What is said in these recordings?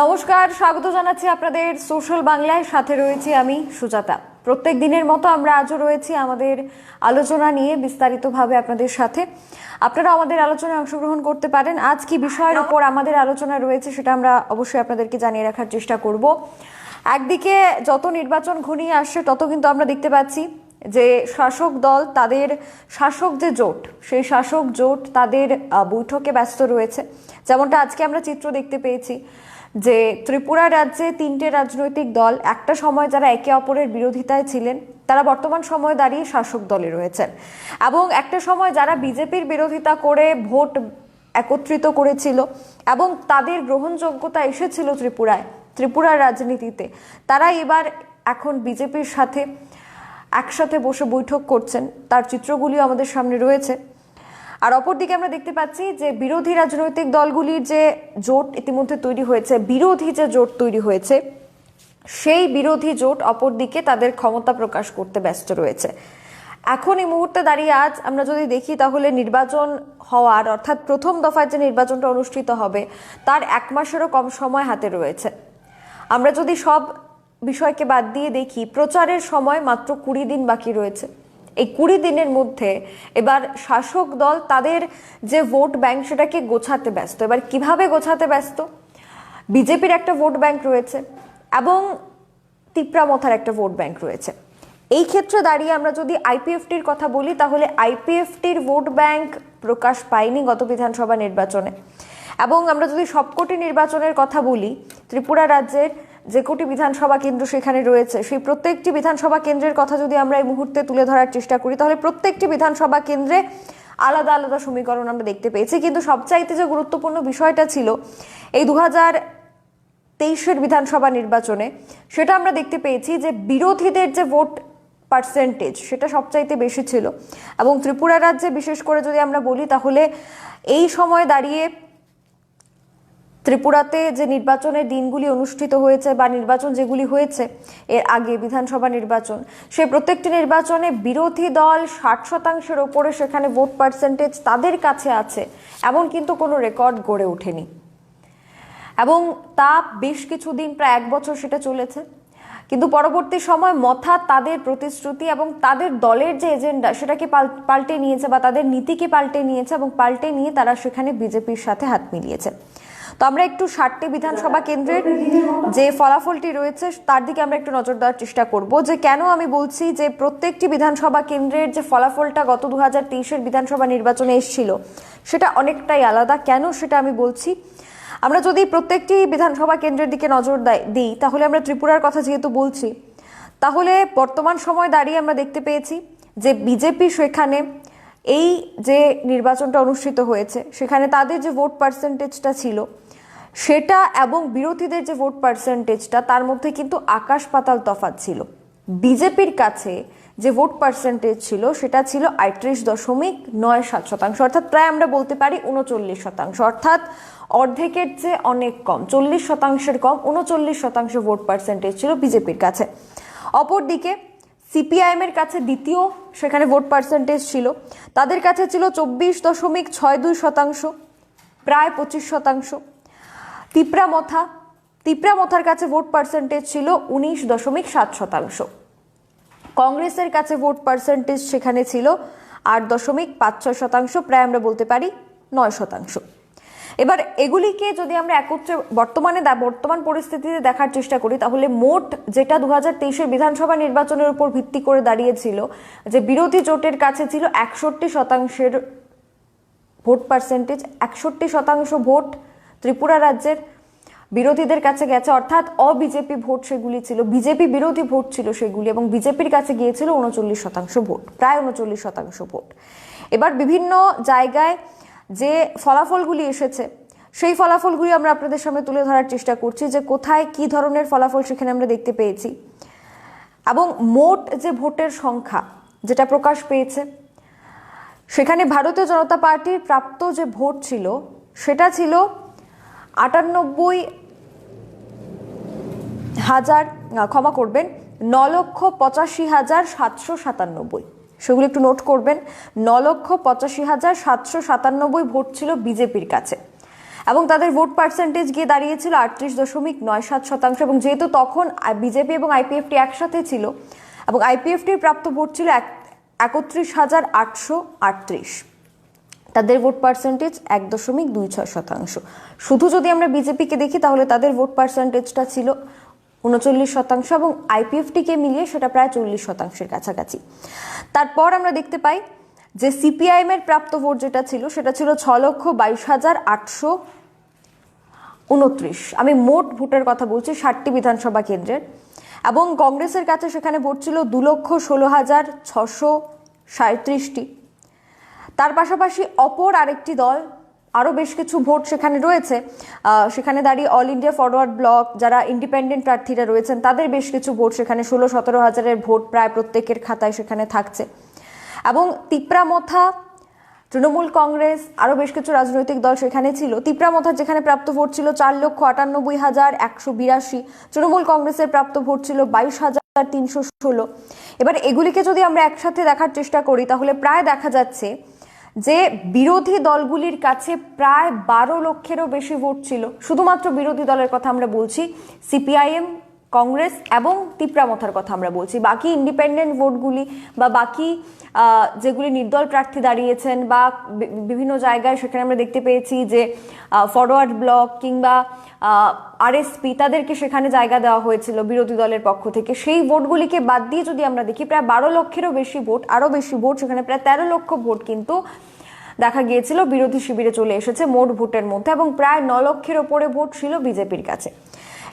নমস্কার, স্বাগত জানাচ্ছি আপনাদের সোশ্যাল বাংলায়। সাথে রয়েছি আমি সুজাতা। প্রত্যেক দিনের মতো আমরা আজও রয়েছি আমাদের আলোচনা নিয়ে বিস্তারিতভাবে আপনাদের সাথে। আপনারা আমাদের আলোচনায় অংশগ্রহণ করতে পারেন। আজ কি বিষয়ের উপর আমাদের আলোচনা রয়েছে সেটা আমরা অবশ্যই আপনাদেরকে জানিয়ে রাখার চেষ্টা করব। একদিকে যত নির্বাচন ঘনিয়ে আসছে, তত কিন্তু আমরা দেখতে পাচ্ছি যে শাসক দল তাদের শাসক যে জোট, সেই শাসক জোট তাদের বৈঠকে ব্যস্ত রয়েছে। যেমনটা আজকে আমরা চিত্র দেখতে পেয়েছি। যে ত্রিপুরা রাজ্যে তিনটে রাজনৈতিক দল, একটা সময় যারা একে অপরের বিরোধিতায় ছিলেন, তারা বর্তমান সময়ে দাঁড়িয়ে শাসক দলে রয়েছেন। এবং একটা সময় যারা বিজেপির বিরোধিতা করে ভোট একত্রিত করেছিল এবং তাদের গ্রহণযোগ্যতা এসেছিল ত্রিপুরায় ত্রিপুরার রাজনীতিতে, তারা এবার এখন বিজেপির সাথে একসাথে বসে বৈঠক করছেন। তার চিত্রগুলিও আমাদের সামনে রয়েছে। আর অপরদিকে আমরা দেখতে পাচ্ছি যে বিরোধী রাজনৈতিক দলগুলির যে জোট ইতিমধ্যে তৈরি হয়েছে, বিরোধী যে জোট তৈরি হয়েছে, সেই বিরোধী জোট অপরদিকে তাদের ক্ষমতা প্রকাশ করতে ব্যস্ত রয়েছে। এখন এই মুহূর্তে দাঁড়িয়ে আজ আমরা যদি দেখি তাহলে নির্বাচন হওয়ার, অর্থাৎ প্রথম দফায় যে নির্বাচনটা অনুষ্ঠিত হবে, তার এক মাসেরও কম সময় হাতে রয়েছে। আমরা যদি সব বিষয়কে বাদ দিয়ে দেখি, প্রচারের সময় মাত্র কুড়ি দিন বাকি রয়েছে। এই কুড়ি দিনের মধ্যে এবার শাসক দল তাদের যে ভোট ব্যাংক সেটাকে গোছাতে ব্যস্ত। এবার কীভাবে গোছাতে ব্যস্ত? বিজেপির একটা ভোট ব্যাংক রয়েছে এবং তিপ্রামথার একটা ভোট ব্যাংক রয়েছে। এই ক্ষেত্রে দাঁড়িয়ে আমরা যদি আইপিএফটির কথা বলি, তাহলে আইপিএফটির ভোট ব্যাংক প্রকাশ পায়নি গত বিধানসভা নির্বাচনে। এবং আমরা যদি সবকটি নির্বাচনের কথা বলি, ত্রিপুরা রাজ্যের যে কোটি বিধানসভা কেন্দ্র সেখানে রয়েছে, সেই প্রত্যেকটি বিধানসভা কেন্দ্রের কথা যদি আমরা এই মুহূর্তে তুলে ধরার চেষ্টা করি, তাহলে প্রত্যেকটি বিধানসভা কেন্দ্রে আলাদা আলাদা সমীকরণ আমরা দেখতে পেয়েছি। কিন্তু সবচাইতে যে গুরুত্বপূর্ণ বিষয়টা ছিল, এই দু হাজার তেইশের বিধানসভা নির্বাচনে, সেটা আমরা দেখতে পেয়েছি যে বিরোধীদের যে ভোট পার্সেন্টেজ, সেটা সবচাইতে বেশি ছিল। এবং ত্রিপুরা রাজ্যে, বিশেষ করে যদি আমরা বলি, তাহলে এই সময় দাঁড়িয়ে ত্রিপুরাতে যে নির্বাচনের দিনগুলি অনুষ্ঠিত হয়েছে বা নির্বাচন যেগুলি হয়েছে, এর আগে বিধানসভা নির্বাচন, সে প্রত্যেকটি নির্বাচনে বিরোধী দল ষাট শতাংশের ওপরে সেখানে ভোট পার্সেন্টেজ তাদের কাছে আছে, এমন কিন্তু কোনো রেকর্ড গড়ে ওঠেনি। এবং তা বেশ কিছুদিন, প্রায় এক বছর সেটা চলেছে। কিন্তু পরবর্তী সময় মথা তাদের প্রতিশ্রুতি এবং তাদের দলের যে এজেন্ডা, সেটাকে পাল- পাল্টে নিয়েছে বা তাদের নীতিকে পাল্টে নিয়েছে এবং পাল্টে নিয়ে তারা সেখানে বিজেপির সাথে হাত মিলিয়েছে। তো আমরা একটু ষাটটি বিধানসভা কেন্দ্রের যে ফলাফলটি রয়েছে, তার দিকে আমরা একটু নজর দেওয়ার চেষ্টা করব যে কেন আমি বলছি যে প্রত্যেকটি বিধানসভা কেন্দ্রের যে ফলাফলটা গত দু হাজার তেইশের বিধানসভা নির্বাচনে এসেছিল, সেটা অনেকটাই আলাদা। কেন সেটা আমি বলছি? আমরা যদি প্রত্যেকটি বিধানসভা কেন্দ্রের দিকে নজর দেয়- দিই, তাহলে আমরা ত্রিপুরার কথা যেহেতু বলছি, তাহলে বর্তমান সময় দাঁড়িয়ে আমরা দেখতে পেয়েছি যে বিজেপি সেখানে এই যে নির্বাচনটা অনুষ্ঠিত হয়েছে, সেখানে তাদের যে ভোট পার্সেন্টেজটা ছিল সেটা এবং বিরোধীদের যে ভোট পার্সেন্টেজটা তার মধ্যে কিন্তু আকাশ পাতাল তফাৎ ছিল। বিজেপির কাছে যে ভোট পার্সেন্টেজ ছিল, সেটা ছিল আটত্রিশ দশমিক নয় সাত শতাংশ। অর্থাৎ প্রায় আমরা বলতে পারি উনচল্লিশ শতাংশ। অর্থাৎ অর্ধেকের চেয়ে অনেক কম, চল্লিশ শতাংশের কম, উনচল্লিশ শতাংশ ভোট পার্সেন্টেজ ছিল বিজেপির কাছে। অপরদিকে সিপিআইএম এর কাছে দ্বিতীয় সেখানে ভোট পার্সেন্টেজ ছিল। তাদের কাছে ছিল চব্বিশ দশমিক ছয় দুই শতাংশ, প্রায় পঁচিশ শতাংশ। তিপ্রামথা, তিপ্রামথার কাছে ভোট পার্সেন্টেজ ছিল উনিশ দশমিক সাত শতাংশ। কংগ্রেসের কাছে ভোট পার্সেন্টেজ সেখানে ছিল আট দশমিক পাঁচ ছয় শতাংশ, প্রায় আমরা বলতে পারি নয় শতাংশ। এবার এগুলিকে যদি আমরা একত্রে বর্তমানে বর্তমান পরিস্থিতিতে দেখার চেষ্টা করি, তাহলে মোট যেটা দু হাজার বিধানসভা নির্বাচনের উপর ভিত্তি করে দাঁড়িয়েছিল, যে বিরোধী জোটের কাছে ছিল একষট্টি শতাংশের ভোট পার্সেন্টেজ একষট্টি শতাংশ ভোট ত্রিপুরা রাজ্যের বিরোধীদের কাছে গেছে, অর্থাৎ অবিজেপি ভোট সেগুলি ছিল, বিজেপি বিরোধী ভোট ছিল সেগুলি এবং বিজেপির কাছে গিয়েছিল উনচল্লিশ শতাংশ ভোট, প্রায় উনচল্লিশ শতাংশ ভোট। এবার বিভিন্ন জায়গায় যে ফলাফলগুলি এসেছে, সেই ফলাফলগুলি আমরা আপনাদের সামনে তুলে ধরার চেষ্টা করছি যে কোথায় কি ধরনের ফলাফল সেখানে আমরা দেখতে পেয়েছি। এবং মোট যে ভোটের সংখ্যা যেটা প্রকাশ পেয়েছে, সেখানে ভারতীয় জনতা পার্টির প্রাপ্ত যে ভোট ছিল, সেটা ছিল আটানব্বই হাজার ক্ষমা করবেন ন লক্ষ পঁচাশি হাজার সাতশো সাতানব্বই। সেগুলো একটু নোট করবেন ন লক্ষ পঁচাশি হাজার সাতশো সাতানব্বই ভোট ছিল বিজেপির কাছে। এবং তাদের ভোট পার্সেন্টেজ গিয়ে দাঁড়িয়েছিল আটত্রিশ দশমিক নয় সাত শতাংশ এবং যেহেতু তখন বিজেপি এবং আইপিএফটি একসাথে ছিল, এবং আইপিএফটির প্রাপ্ত ভোট ছিল এক, একত্রিশ হাজার আটশো আটত্রিশ। তাদের ভোট পার্সেন্টেজ এক দশমিক দুই ছয় শতাংশ। শুধু যদি আমরা বিজেপিকে দেখি, তাহলে তাদের ভোট পার্সেন্টেজটা ছিল উনচল্লিশ শতাংশ এবং আইপিএফটিকে মিলিয়ে সেটা প্রায় চল্লিশ শতাংশের কাছাকাছি। তারপর আমরা দেখতে পাই যে সিপিআইএম এর প্রাপ্ত ভোট যেটা ছিল, সেটা ছিল ছ লক্ষ বাইশ হাজার আটশো উনত্রিশ। আমি মোট ভোটের কথা বলছি ষাটটি বিধানসভা কেন্দ্রের। এবং কংগ্রেসের কাছে সেখানে ভোট ছিল দু লক্ষ ষোলো হাজার ছশো সাঁত্রিশটি তার পাশাপাশি অপর আরেকটি দল, আরও বেশ কিছু ভোট সেখানে রয়েছে। সেখানে দাঁড়িয়ে অল ইন্ডিয়া ফরওয়ার্ড ব্লক যারা ইন্ডিপেন্ডেন্ট প্রার্থীরা রয়েছেন, তাদের বেশ কিছু ভোট সেখানে ষোলো সতেরো হাজারের ভোট প্রায় প্রত্যেকের খাতায় সেখানে থাকছে। এবং তিপ্রামথা, তৃণমূল কংগ্রেস, আরও বেশ কিছু রাজনৈতিক দল সেখানে ছিল। তিপ্রামথার যেখানে প্রাপ্ত ভোট ছিল চার লক্ষ আটানব্বই হাজার একশো বিরাশি, তৃণমূল কংগ্রেসের প্রাপ্ত ভোট ছিল বাইশ হাজার তিনশো ষোলো। এবার এগুলিকে যদি আমরা একসাথে দেখার চেষ্টা করি, তাহলে প্রায় দেখা যাচ্ছে যে বিরোধী দলগুলির কাছে প্রায় বারো লক্ষেরও বেশি ভোট ছিল। শুধুমাত্র বিরোধী দলের কথা আমরা বলছি, সিপিআইএম কংগ্রেস এবং তিপ্রামথার কথা আমরা বলছি। বাকি ইন্ডিপেন্ডেন্ট ভোটগুলি বা বাকি যেগুলি নির্দল প্রার্থী দাঁড়িয়েছেন বা বিভিন্ন জায়গায় সেখানে আমরা দেখতে পেয়েছি যে ফরওয়ার্ড ব্লক কিংবা আরএসপি তাদেরকে সেখানে জায়গা দেওয়া হয়েছিল বিরোধী দলের পক্ষ থেকে। সেই ভোটগুলিকে বাদ দিয়ে যদি আমরা দেখি, প্রায় বারো লক্ষেরও বেশি ভোট, আরও বেশি ভোট, সেখানে প্রায় তেরো লক্ষ ভোট কিন্তু দেখা গিয়েছিল, বিরোধী শিবিরে চলে এসেছে মোট ভোটের মধ্যে এবং প্রায় ন লক্ষের ওপরে ভোট ছিল বিজেপির কাছে।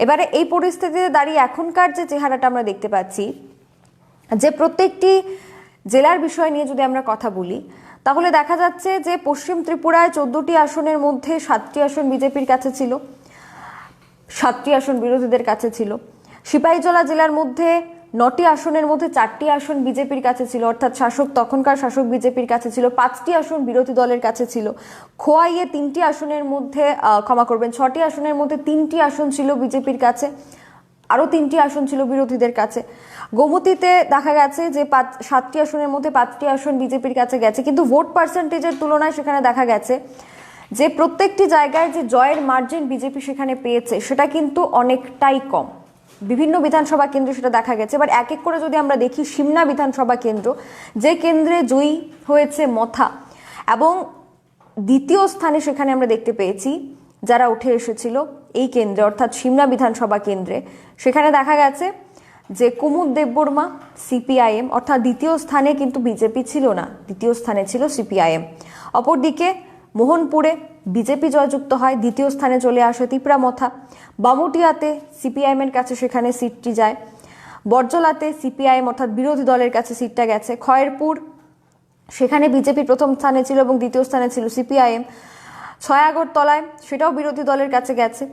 এবারে এই পরিস্থিতিতে দাঁড়িয়ে এখনকার যে চেহারাটা আমরা দেখতে পাচ্ছি, যে প্রত্যেকটি জেলার বিষয় নিয়ে যদি আমরা কথা বলি, তাহলে দেখা যাচ্ছে যে পশ্চিম ত্রিপুরায় চোদ্দটি আসনের মধ্যে সাতটি আসন বিজেপির কাছে ছিল, সাতটি আসন বিরোধীদের কাছে ছিল। সিপাহীজলা জেলার মধ্যে নটি আসনের মধ্যে চারটি আসন বিজেপির কাছে ছিল, অর্থাৎ শাসক, তখনকার শাসক বিজেপির কাছে ছিল, পাঁচটি আসন বিরোধী দলের কাছে ছিল। খোয়াইয়ে তিনটি আসনের মধ্যে ক্ষমা করবেন, ছটি আসনের মধ্যে তিনটি আসন ছিল বিজেপির কাছে, আরও তিনটি আসন ছিল বিরোধীদের কাছে। গোমতীতে দেখা গেছে যে পাঁচ, সাতটি আসনের মধ্যে পাঁচটি আসন বিজেপির কাছে গেছে, কিন্তু ভোট পার্সেন্টেজের তুলনায় সেখানে দেখা গেছে যে প্রত্যেকটি জায়গায় যে জয়ের মার্জিন বিজেপি সেখানে পেয়েছে, সেটা কিন্তু অনেকটাই কম। বিভিন্ন বিধানসভা কেন্দ্রে সেটা দেখা গেছে। এবার এক এক করে যদি আমরা দেখি, সিমনা বিধানসভা কেন্দ্র, যে কেন্দ্রে জয়ী হয়েছে মথা এবং দ্বিতীয় স্থানে সেখানে আমরা দেখতে পেয়েছি, যারা উঠে এসেছিল এই কেন্দ্রে, অর্থাৎ সিমনা বিধানসভা কেন্দ্রে। সেখানে দেখা গেছে যে কুমুদ দেববর্মা, সিপিআইএম, অর্থাৎ দ্বিতীয় স্থানে কিন্তু বিজেপি ছিল না, দ্বিতীয় স্থানে ছিল সিপিআইএম। অপরদিকে মোহনপুরে বিজেপি জয়যুক্ত হয়, দ্বিতীয় স্থানে চলে আসে তিপ্রামথা বামুটিয়াতে সিপিআইএম এর কাছে সেখানে সিটটি যায়। বর্জলাতে সিপিআইএম অর্থাৎ বিরোধী দলের কাছে সিটটা গেছে। খয়েরপুর, সেখানে বিজেপি প্রথম স্থানে ছিল এবং দ্বিতীয় স্থানে ছিল সিপিআইএম। ছয় তলায় সেটাও বিরোধী দলের কাছে গেছে।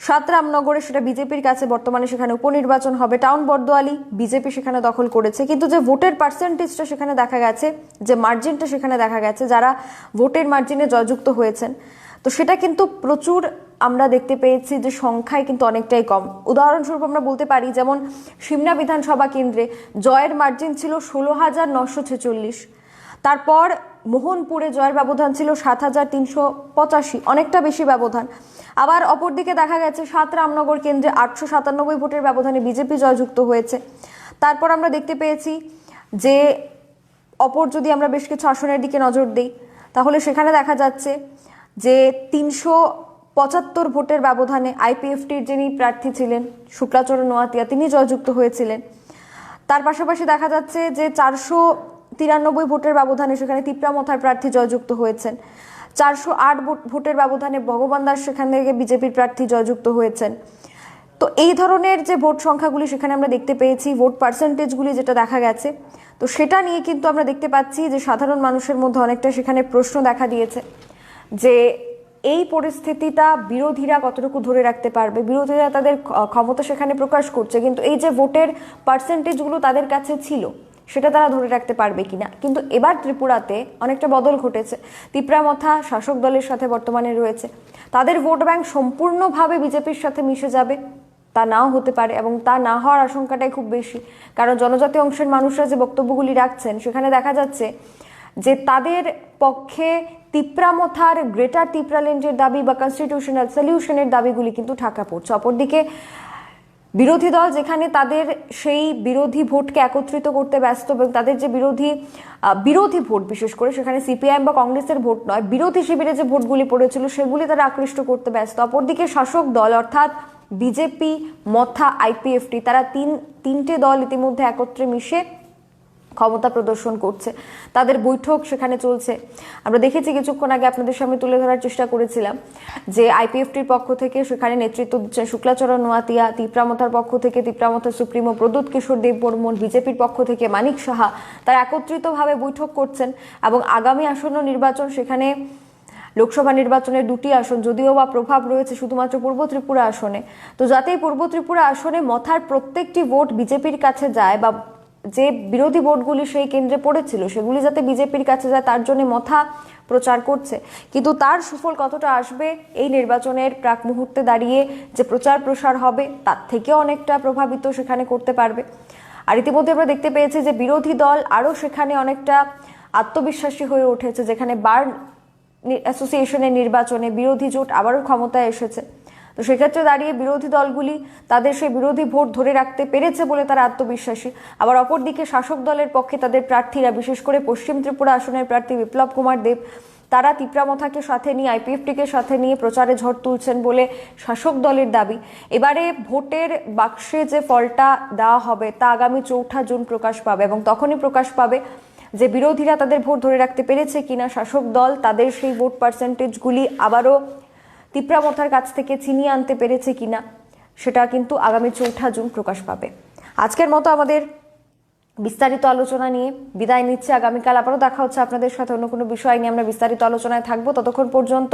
সাত রামনগরে সেটা বিজেপির কাছে বর্তমানে সেখানে উপনির্বাচন হবে। টাউন বর্দোয়ালি বিজেপি সেখানে দখল করেছে। কিন্তু যে ভোটের পার্সেন্টেজটা সেখানে দেখা গেছে, যে মার্জিনটা সেখানে দেখা গেছে, যারা ভোটের মার্জিনে জয়যুক্ত হয়েছেন, তো সেটা কিন্তু প্রচুর আমরা দেখতে পেয়েছি যে সংখ্যায় কিন্তু অনেকটাই কম। উদাহরণস্বরূপ আমরা বলতে পারি, যেমন সিমনা বিধানসভা কেন্দ্রে জয়ের মার্জিন ছিল ষোলো হাজার নশো ছেচল্লিশ। তারপর মোহনপুরে জয়ের ব্যবধান ছিল সাত হাজার তিনশো পঁচাশি, অনেকটা বেশি ব্যবধান। আবার অপরদিকে দেখা গেছে সাত রামনগর কেন্দ্রে আটশো সাতানব্বই ভোটের ব্যবধানে বিজেপি জয়যুক্ত হয়েছে। তারপর আমরা দেখতে পেয়েছি যে অপর যদি আমরা বেশ কিছু আসনের দিকে নজর দিই, তাহলে সেখানে দেখা যাচ্ছে যে তিনশো পঁচাত্তর ভোটের ব্যবধানে আইপিএফটির যিনি প্রার্থী ছিলেন, শুক্লাচরণ নোয়াতিয়া, তিনি জয়যুক্ত হয়েছিলেন। তার পাশাপাশি দেখা যাচ্ছে যে চারশো তিরানব্বই ভোটের ব্যবধানে সেখানে তিপ্রামথার প্রার্থী জয়যুক্ত হয়েছেন। চারশো আট ভোটের ব্যবধানে ভগবান দাস সেখান থেকে বিজেপির প্রার্থী জয়যুক্ত হয়েছেন। তো এই ধরনের যে ভোট সংখ্যাগুলি সেখানে আমরা দেখতে পেয়েছি, ভোট পার্সেন্টেজগুলি যেটা দেখা গেছে, তো সেটা নিয়ে কিন্তু আমরা দেখতে পাচ্ছি যে সাধারণ মানুষের মধ্যে অনেকটা সেখানে প্রশ্ন দেখা দিয়েছে যে এই পরিস্থিতিটা বিরোধীরা কতটুকু ধরে রাখতে পারবে? বিরোধীরা তাদের ক্ষমতা সেখানে প্রকাশ করছে, কিন্তু এই যে ভোটের পার্সেন্টেজগুলো তাদের কাছে ছিল সেটা তারা ধরে রাখতে পারবে কিনা। কিন্তু এবার ত্রিপুরাতে অনেকটা বদল ঘটেছে। তিপ্রামথা শাসক দলের সাথে বর্তমানে রয়েছে। তাদের ভোট ব্যাংক সম্পূর্ণভাবে বিজেপির সাথে মিশে যাবে। তা নাও হতে পারে এবং তা না হওয়ার আশঙ্কাটাই খুব বেশি। কারণ জনজাতি অংশের মানুষরা যে বক্তব্যগুলি রাখছেন, সেখানে দেখা যাচ্ছে যে তাদের পক্ষে তিপ্রামথার গ্রেটার তিপ্রাল্যান্ডের দাবি বা কনস্টিটিউশনাল সলিউশনের দাবিগুলি কিন্তু ঠাকা পড়ছে। অপরদিকে বিরোধী দল যেখানে তাদের সেই বিরোধী ভোটকে একত্রিত করতে ব্যস্ত এবং তাদের যে বিরোধী বিরোধী ভোট বিশেষ করে সেখানে সিপিআইএম বা কংগ্রেসের ভোট নয়, বিরোধী শিবিরে যে ভোটগুলি পড়েছিল সেগুলি তারা আকৃষ্ট করতে ব্যস্ত। অপরদিকে শাসক দল অর্থাৎ বিজেপি, মথা, আইপিএফটি তারা তিন, তিনটে দল ইতিমধ্যে একত্রে মিশে ক্ষমতা প্রদর্শন করছে। তাদের বৈঠক সেখানে চলছে। আমরা দেখেছি কিছুক্ষণ আগে আপনাদের সামনে তুলে ধরার চেষ্টা করেছিলাম যে আইপিএফটির পক্ষ থেকে সেখানে নেতৃত্ব দিচ্ছেন শুক্লাচরণ নোয়াতিয়া তিপ্রামতার পক্ষ থেকে তিপ্রামতার সুপ্রিমো প্রদ্যুৎ কিশোর দেব বর্মন বিজেপির পক্ষ থেকে মানিক সাহা। তারা একত্রিতভাবে বৈঠক করছেন এবং আগামী আসন্ন নির্বাচন সেখানে লোকসভা নির্বাচনের দুটি আসন, যদিও বা প্রভাব রয়েছে শুধুমাত্র পূর্ব ত্রিপুরা আসনে। তো যাতে পূর্ব ত্রিপুরা আসনে মথার প্রত্যেকটি ভোট বিজেপির কাছে যায় বা যে বিরোধী ভোটগুলি সেই কেন্দ্রে পড়েছিল, সেগুলি যাতে বিজেপির কাছে যায়, তার জন্য মথা প্রচার করছে। কিন্তু তার সুফল কতটা আসবে এই নির্বাচনের প্রাক মুহূর্তে দাঁড়িয়ে যে প্রচার প্রসার হবে, তার থেকেও অনেকটা প্রভাবিত সেখানে করতে পারবে। আর ইতিমধ্যে আমরা দেখতে পেয়েছি যে বিরোধী দল আরও সেখানে অনেকটা আত্মবিশ্বাসী হয়ে উঠেছে, যেখানে বার অ্যাসোসিয়েশনের নির্বাচনে বিরোধী জোট আবারও ক্ষমতায় এসেছে। তো সেক্ষেত্রে দাঁড়িয়ে বিরোধী দলগুলি তাদের সেই বিরোধী ভোট ধরে রাখতে পেরেছে বলে তারা আত্মবিশ্বাসী। আবার অপরদিকে শাসক দলের পক্ষে তাদের প্রার্থীরা, বিশেষ করে পশ্চিম ত্রিপুরা আসনের প্রার্থী বিপ্লব কুমার দেব, তারা তিপ্রামথাকে সাথে নিয়ে, আইপিএফটিকে সাথে নিয়ে প্রচারে ঝড় তুলছেন বলে শাসক দলের দাবি। এবারে ভোটের বাক্সে যে ফলটা দেওয়া হবে তা আগামী চৌঠা জুন প্রকাশ পাবে এবং তখনই প্রকাশ পাবে যে বিরোধীরা তাদের ভোট ধরে রাখতে পেরেছে কিনা। শাসক দল তাদের সেই ভোট পার্সেন্টেজগুলি আবারও তিপ্রামথার কাছ থেকে চিনিয়ে আনতে পেরেছে কিনা, সেটা কিন্তু আগামী চৌঠা জুন প্রকাশ পাবে। আজকের মতো আমাদের বিস্তারিত আলোচনা নিয়ে বিদায় নিচ্ছে। আগামীকাল আবারও দেখা হচ্ছে আপনাদের সাথে। অন্য কোনো বিষয় নিয়ে আমরা বিস্তারিত আলোচনায় থাকব। ততক্ষণ পর্যন্ত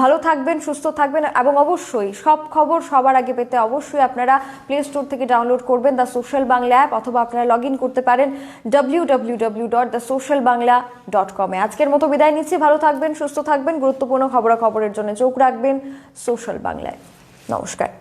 ভালো থাকবেন, সুস্থ থাকবেন এবং অবশ্যই সব খবর সবার আগে পেতে অবশ্যই আপনারা প্লে স্টোর থেকে ডাউনলোড করবেন দ্য সোশ্যাল বাংলা অ্যাপ অথবা আপনারা লগ ইন করতে পারেন W W W dot The Social Bangla dot কমে আজকের মতো বিদায় নিচ্ছি। ভালো থাকবেন, সুস্থ থাকবেন। গুরুত্বপূর্ণ খবরাখবরের জন্য চোখ রাখবেন সোশ্যাল বাংলায় নমস্কার।